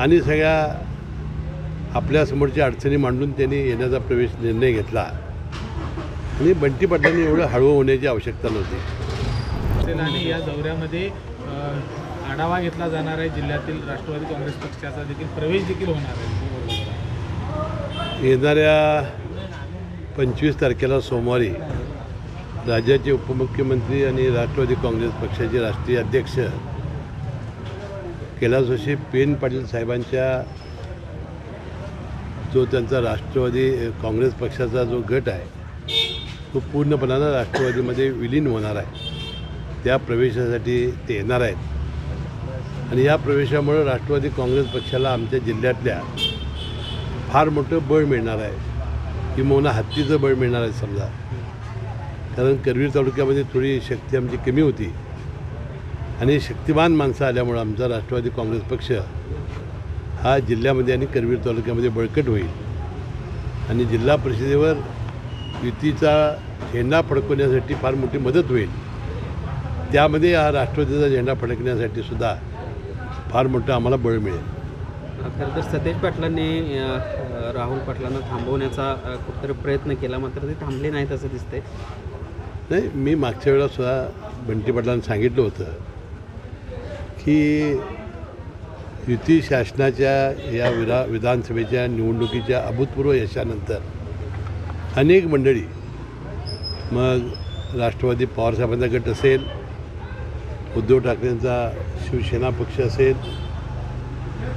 आणि सगळ्या आपल्यासमोरच्या अडचणी मांडून त्यांनी येण्याचा प्रवेश निर्णय घेतला. आणि बंटी पाटलांनी एवढं हळवं होण्याची आवश्यकता नव्हती. आणि या दौऱ्यामध्ये आढावा घेतला जाणार आहे. जिल्ह्यातील राष्ट्रवादी काँग्रेस पक्षाचा देखील प्रवेश देखील होणार आहे. येणाऱ्या पंचवीस तारखेला सोमवारी राज्याचे उपमुख्यमंत्री आणि राष्ट्रवादी काँग्रेस पक्षाचे राष्ट्रीय अध्यक्ष कैलासवासी पेन पाटील साहेबांच्या जो त्यांचा राष्ट्रवादी काँग्रेस पक्षाचा जो गट आहे तो पूर्णपणानं राष्ट्रवादीमध्ये विलीन होणार आहे. त्या प्रवेशासाठी ते येणार आहेत. आणि या प्रवेशामुळं राष्ट्रवादी काँग्रेस पक्षाला आमच्या जिल्ह्यातल्या फार मोठं बळ मिळणार आहे. किंवा हत्तीचं बळ मिळणार आहे समजा. कारण करवीर तालुक्यामध्ये थोडी शक्ती आमची कमी होती. आणि शक्तिमान माणसं आल्यामुळं आमचा राष्ट्रवादी काँग्रेस पक्ष हा जिल्ह्यामध्ये आणि करवीर तालुक्यामध्ये बळकट होईल. आणि जिल्हा परिषदेवर युतीचा झेंडा फडकवण्यासाठी फार मोठी मदत होईल. त्यामध्ये हा राष्ट्रवादीचा झेंडा फडकण्यासाठी सुद्धा फार मोठं आम्हाला बळ मिळेल. खरं तर सतेज पाटलांनी राहुल पाटलांना थांबवण्याचा कुठेतरी प्रयत्न केला मात्र ते थांबले नाहीत असं दिसतंय. नाही मी मागच्या वेळेला सुद्धा बंटी पाटलांना सांगितलं होतं. की युती शासनाच्या या विरा विधानसभेच्या निवडणुकीच्या अभूतपूर्व यशानंतर अनेक मंडळी मग राष्ट्रवादी पवारसाहेबांचा गट असेल उद्धव ठाकरेंचा शिवसेना पक्ष असेल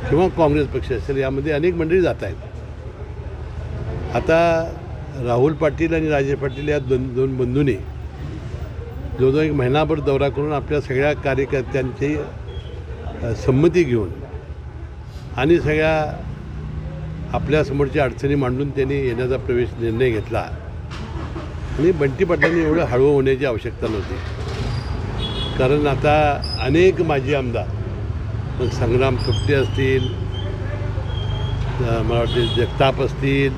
किंवा काँग्रेस पक्ष असेल यामध्ये अनेक मंडळी जात आहेत. आता राहुल पाटील आणि राजेश पाटील या दोन दोन बंधूंनी जवळजवळ एक महिनाभर दौरा करून आपल्या सगळ्या कार्यकर्त्यांची संमती घेऊन आणि सगळ्या आपल्यासमोरच्या अडचणी मांडून त्यांनी येण्याचा प्रवेश निर्णय घेतला. आणि बंटी पाटलांनी एवढं हळवं होण्याची आवश्यकता नव्हती. कारण आता अनेक माजी आमदार मग संग्राम थुपटे असतील मला वाटते जगताप असतील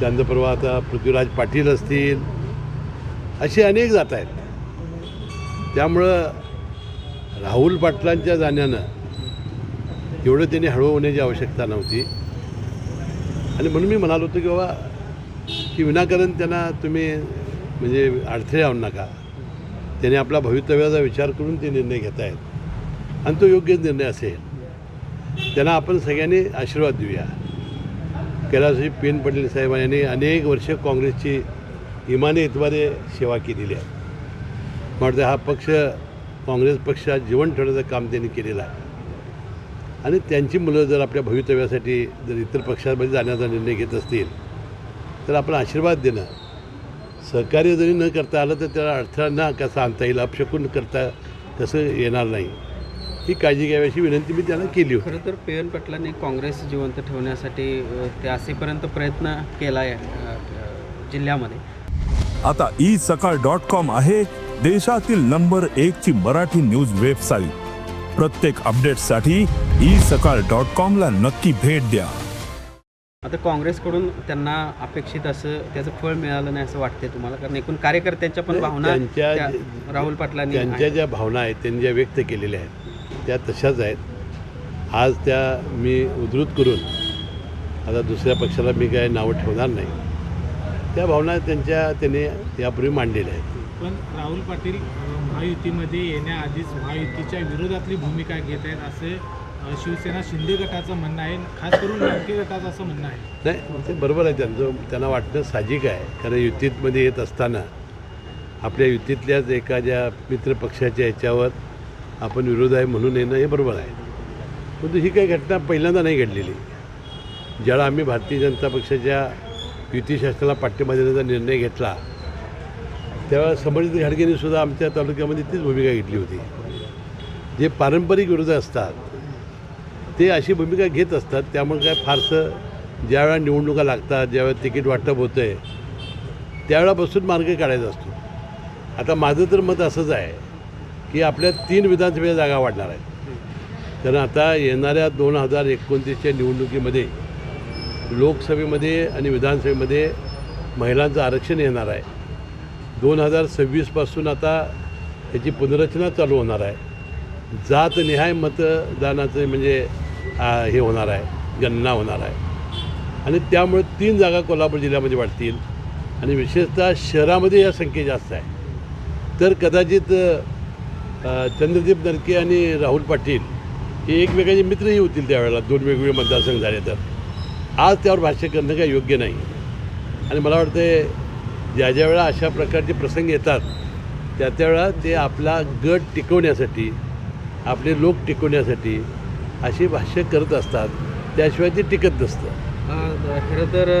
त्यांचं परवा आता पृथ्वीराज पाटील असतील असे अनेक जात आहेत. त्यामुळं राहुल पाटलांच्या जाण्यानं एवढं त्यांनी हळू होण्याची आवश्यकता नव्हती. आणि म्हणून मी म्हणालो होतो की बाबा की विनाकारण त्यांना तुम्ही म्हणजे अडथळे आणू नका. त्याने आपला भवितव्याचा विचार करून ते निर्णय घेत आहेत. आणि तो योग्य निर्णय असेल. त्यांना आपण सगळ्यांनी आशीर्वाद देऊया. कैलासजी पेन पटेल साहेबांनी अनेक वर्ष काँग्रेसची इमाने इतवारे सेवा केलेली आहे मला वाटतं हा पक्ष काँग्रेस पक्षात जीवन ठेवण्याचं काम त्यांनी केलेलं आहे. आणि त्यांची मुलं जर आपल्या भवितव्यासाठी जर इतर पक्षामध्ये जाण्याचा निर्णय घेत असतील तर आपण आशीर्वाद देणं. सहकार्य जरी न करता आलं तर त्याला अडथळा न कसा आणता येईल अपशकून करता कसं येणार नाही. ही काळजी घ्यावी अशी विनंती मी त्यांना केली होती. खरं तर पेयन पाटलांनी काँग्रेस जिवंत ठेवण्यासाठी ते असेपर्यंत प्रयत्न केला आहे जिल्ह्यामध्ये. आता ई सकाळ डॉट कॉम आहे. देशातील नंबर एक ची मराठी न्यूज वेबसाईट. प्रत्येक अपडेटसाठी ई सकाळ डॉट कॉम ला नक्की भेट द्या. आता काँग्रेसकडून त्यांना अपेक्षित असं त्याचं फळ मिळालं नाही असं वाटतंय तुम्हाला? कारण एकूण कार्यकर्त्यांच्या पण भावना त्यांच्या राहुल पाटलांनी त्यांच्या ज्या भावना आहेत त्यांनी ज्या व्यक्त केलेल्या आहेत त्या तशाच आहेत. आज त्या मी उद्धृत करून आता दुसऱ्या पक्षाला मी काय नावं ठेवणार नाही. त्या भावना त्यांच्या त्यांनी यापूर्वी मांडलेल्या आहेत. पण राहुल पाटील महायुतीमध्ये येण्याआधीच महायुतीच्या विरोधातली भूमिका घेत आहेत असे शिवसेना शिंदे गटाचं म्हणणं आहे. खास करून लंके गटाचं असं म्हणणं आहे. नाही ते बरोबर आहे. त्यांचं त्यांना वाटणं साहजिक आहे. कारण युतीतमध्ये येत असताना आपल्या युतीतल्याच एखाद्या मित्रपक्षाच्या ह्याच्यावर आपण विरोध आहे म्हणून येणं हे बरोबर आहे. परंतु ही काही घटना पहिल्यांदा नाही घडलेली. ज्याला आम्ही भारतीय जनता पक्षाच्या युतीशास्त्राला पाठ्यमा पाठिंबा देण्याचा निर्णय घेतला तेव्हा संभाजी घाडगेंनी सुद्धा आमच्या तालुक्यामध्ये तीच भूमिका घेतली होती. जे पारंपरिक विरोध असतात ते अशी भूमिका घेत असतात त्यामुळे काय फारसं ज्यावेळा निवडणुका लागतात ज्यावेळेला तिकीट वाटप होतं आहे त्यावेळापासून मार्ग काढायचा असतो. आता माझं तर मत असंच आहे की आपल्या तीन विधानसभेच्या जागा वाढणार आहेत. कारण आता येणाऱ्या दोन हजार एकोणतीसच्या निवडणुकीमध्ये लोकसभेमध्ये आणि विधानसभेमध्ये महिलांचं आरक्षण येणार आहे. दोन हजार सव्वीसपासून आता याची पुनर्रचना चालू होणार आहे. जातनिहाय मतदानाचं म्हणजे हे होणार आहे गणना होणार आहे. आणि त्यामुळे तीन जागा कोल्हापूर जिल्ह्यामध्ये वाढतील. आणि विशेषतः शहरामध्ये या संख्या जास्त आहे. तर कदाचित चंद्रदीप नरके आणि राहुल पाटील हे एकमेकांचे मित्रही होतील त्यावेळेला. दोन वेगवेगळे मतदारसंघ झाले तर. आज त्यावर भाष्य करणं काही योग्य नाही. आणि मला वाटतं ज्या ज्या वेळा अशा प्रकारचे प्रसंग येतात त्या त्यावेळा ते आपला गट टिकवण्यासाठी आपले लोक टिकवण्यासाठी अशी भाष्य करत असतात. त्याशिवाय ते टिकत नसतं. खरं तर